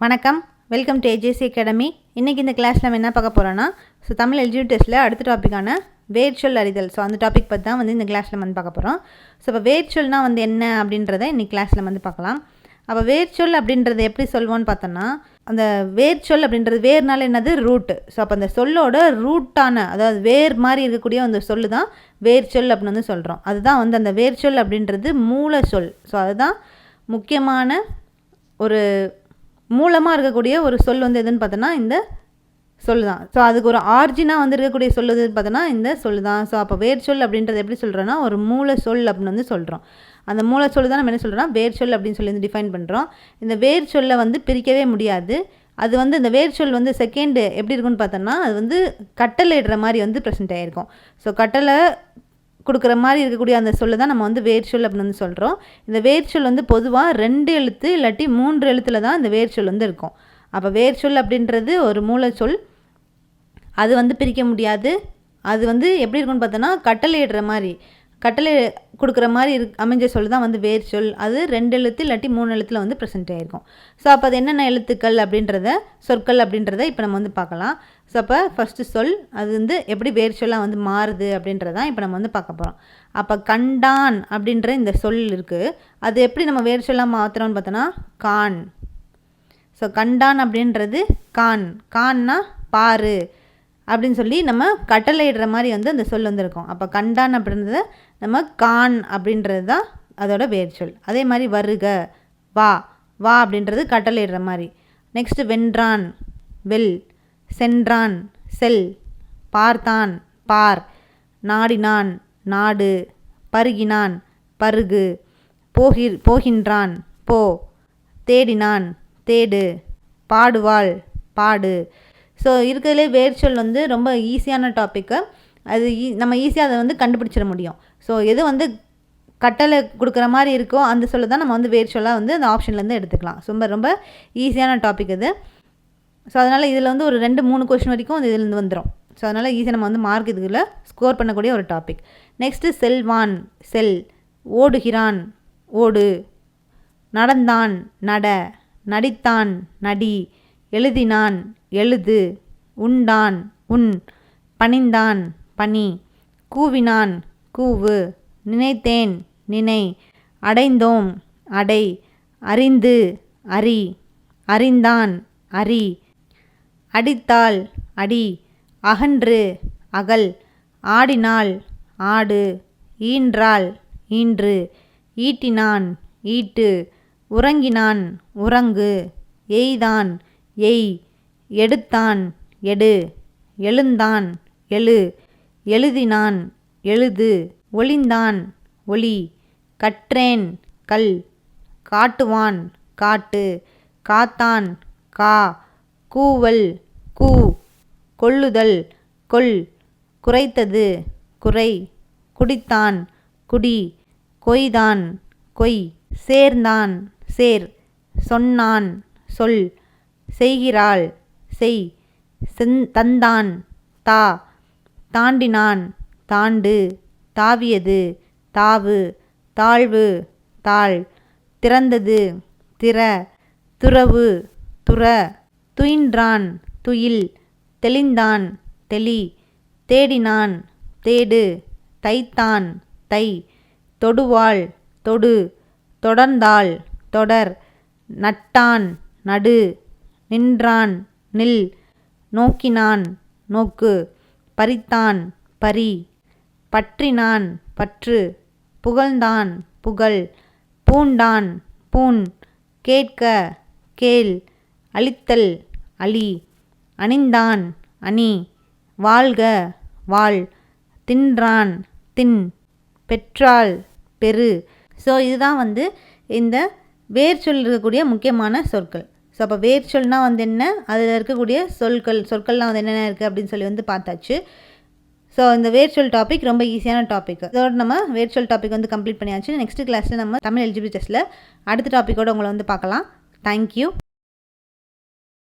வணக்கம். Welcome to AJC academy இன்றைக்கி இந்த கிளாஸில் நம்ம என்ன பார்க்க போகிறோன்னா ஸோ தமிழ் எல்ஜியூ டெஸ்ட்டில் அடுத்த டாப்பிக்கான வேர்ச்சொல் அறிதல். ஸோ அந்த டாபிக் பற்றி தான் வந்து இந்த கிளாஸில் வந்து பார்க்க போகிறோம் ஸோ இப்போ வேர்ச்சொல்னால் வந்து என்ன அப்படின்றத இன்றைக்கி கிளாஸில் வந்து பார்க்கலாம். அப்போ வேர்ச்சொல் அப்படின்றத எப்படி சொல்வோன்னு பார்த்தோன்னா அந்த வேர்ச்சொல் அப்படின்றது வேர்னால என்னது? ரூட்டு ஸோ அப்போ அந்த சொல்லோட ரூட்டான அதாவது வேர் மாதிரி இருக்கக்கூடிய அந்த சொல்லு தான் வேர்ச்சொல் அப்படின்னு வந்து சொல்கிறோம் அதுதான் வந்து அந்த வேர்ச்சொல் அப்படின்றது மூல சொல். ஸோ அதுதான் முக்கியமான ஒரு மூலமாக இருக்கக்கூடிய ஒரு சொல் வந்து எதுன்னு பார்த்தோன்னா இந்த சொல் தான் ஸோ அதுக்கு ஒரு ஆர்ஜினாக வந்து இருக்கக்கூடிய சொல் எதுன்னு பார்த்தோன்னா இந்த சொல் தான் ஸோ அப்போ வேர் சொல் அப்படின்றது எப்படி சொல்கிறோன்னா ஒரு மூல சொல் அப்படின்னு வந்து சொல்கிறோம் அந்த மூல சொல் தான் நம்ம என்ன சொல்கிறோம்னா வேர் சொல் அப்படின்னு சொல்லி வந்து டிஃபைன் பண்ணுறோம் இந்த வேர் சொல்லை வந்து பிரிக்கவே முடியாது. அது வந்து இந்த வேர் சொல் வந்து செகண்டு எப்படி இருக்குன்னு பார்த்தோன்னா அது வந்து கட்டளை இடுற மாதிரி வந்து ப்ரெசென்ட் ஆகிருக்கும் ஸோ கட்டளை கொடுக்குற மாதிரி இருக்கக்கூடிய அந்த சொல்லை தான் நம்ம வந்து வேர்ச்சொல் அப்படின்னு வந்து சொல்கிறோம் இந்த வேர்ச்சொல் வந்து பொதுவாக ரெண்டு எழுத்து இல்லாட்டி மூன்று எழுத்தில் தான் இந்த வேர்ச்சொல் வந்து இருக்கும். அப்போ வேர்ச்சொல் அப்படின்றது ஒரு மூலச்சொல் அது வந்து பிரிக்க முடியாது. அது வந்து எப்படி இருக்குன்னு பார்த்தோன்னா கட்டளையிடுற மாதிரி. கட்டளை கொடுக்குற மாதிரி இரு அமைஞ்ச சொல் தான் வந்து வேர் சொல். அது ரெண்டு எழுத்து இல்லாட்டி மூணு எழுத்தில் வந்து ப்ரெசென்ட் ஆகிருக்கும் ஸோ அப்போ அது என்னென்ன எழுத்துக்கள் அப்படின்றத சொற்கள் அப்படின்றத இப்போ நம்ம வந்து பார்க்கலாம். ஸோ அப்போ ஃபஸ்ட்டு சொல் அது வந்து எப்படி வேர் சொல்லாக வந்து மாறுது அப்படின்றதான் இப்போ நம்ம வந்து பார்க்க போகிறோம் அப்போ கண்டான் அப்படின்ற இந்த சொல் இருக்குது அது எப்படி நம்ம வேர் சொல்லாக மாற்றுறோம்னு பார்த்தோன்னா கான். ஸோ கண்டான் அப்படின்றது கான். கான்னா பாரு. அப்படின்னு சொல்லி நம்ம கட்டளையிடுற மாதிரி வந்து அந்த சொல் வந்திருக்கும். அப்போ கண்டான் அப்படின்றத நம்ம கான் அப்படின்றது தான் அதோட வேர் சொல். அதே மாதிரி வருக வா வா அப்படின்றது கட்டளையிடுற மாதிரி. நெக்ஸ்ட்டு வென்றான் வெல் சென்றான் செல் பார்த்தான் பார் நாடினான் நாடு பருகினான் பருகு போகி போகின்றான் போ தேடினான் தேடு பாடுவாள் பாடு. ஸோ இருக்கிறதுலே வேர்ச்சொல் வந்து ரொம்ப ஈஸியான டாப்பிக்கு அது ஈ நம்ம ஈஸியாக அதை வந்து கண்டுபிடிச்சிட முடியும். ஸோ எது வந்து கட்டளை கொடுக்குற மாதிரி இருக்கோ அந்த சொல்ல தான் நம்ம வந்து வேர்ச்சொல்லாக வந்து அந்த ஆப்ஷன்லேருந்து எடுத்துக்கலாம். ரொம்ப ரொம்ப ஈஸியான டாபிக் இது. ஸோ அதனால் இதில் வந்து ஒரு ரெண்டு மூணு கொஷின் வரைக்கும் அது இதுலேருந்து வந்துடும் ஸோ அதனால் ஈஸியாக நம்ம வந்து மார்க் இதில் ஸ்கோர் பண்ணக்கூடிய ஒரு டாபிக் நெக்ஸ்ட்டு செல்வான். செல் ஓடுகிறான். ஓடு. நடந்தான். நட. நடித்தான். நடி. எழுதினான். எழுது. உண்டான். உன் பணிந்தான் பணி. கூவினான். கூவு. நினைத்தேன். நினை. அடைந்தோம். அடை. அறிந்து. அறி அறிந்தான். அறி அடித்தாள். அடி. அகன்று. அகல். ஆடினாள். ஆடு. ஈன்றாள். ஈன்று. ஈட்டினான். ஈட்டு. உறங்கினான். உறங்கு. எய்தான். எய். எடுத்தான் எடு. எழுந்தான் எழு. எழுதினான் எழுது. ஒளிந்தான் ஒளி. கற்றேன் கல். காட்டுவான் காட்டு. காத்தான் கா. கூவல் கூ. கொள்ளுதல் கொல் குறைத்தது குறை. குடித்தான் குடி. கொய்தான் கொய். சேர்ந்தான் சேர். சொன்னான் சொல். செய்கிறாள் செய் செந் தந்தான் தா தாண்டினான் தாண்டு தாவியது தாவு தாழ்வு தாழ் திறந்தது திற துறவு துற துயின்றான் துயில் தெளிந்தான் தெளி தேடினான் தேடு தைத்தான் தை தொடுவாள் தொடு தொடர்ந்தாள் தொடர் நட்டான் நடு நின்றான் நில். நோக்கினான் நோக்கு. பறித்தான் பரி பற்றினான் பற்று. புகழ்ந்தான் புகழ். பூண்டான் பூண். கேட்க கேள். அழித்தல் அழி. அணிந்தான் அணி. வாழ்க வாழ். தின்றான் தின். பெற்றால் பெரு ஸோ இதுதான் வந்து இந்த வேர் சொல் இருக்கக்கூடிய முக்கியமான சொற்கள். ஸோ அப்போ வேர் சொல்னால் வந்து என்ன? அதில் இருக்கக்கூடிய சொற்கள் சொற்கள்லாம் வந்து என்னென்ன இருக்குது அப்படின்னு சொல்லி வந்து பார்த்தாச்சு. ஸோ இந்த வேர்ச்சொல் டாபிக் ரொம்ப ஈஸியான டாபிக் இதோட நம்ம வேர்ச்சொல் டாபிக் வந்து கம்ப்ளீட் பண்ணியாச்சு. நெக்ஸ்ட் கிளாஸில் நம்ம தமிழ் எலிஜிபிள் டெஸ்ட்டில் அடுத்த டாப்பிக்கோடு உங்களை வந்து பார்க்கலாம். தேங்க்யூ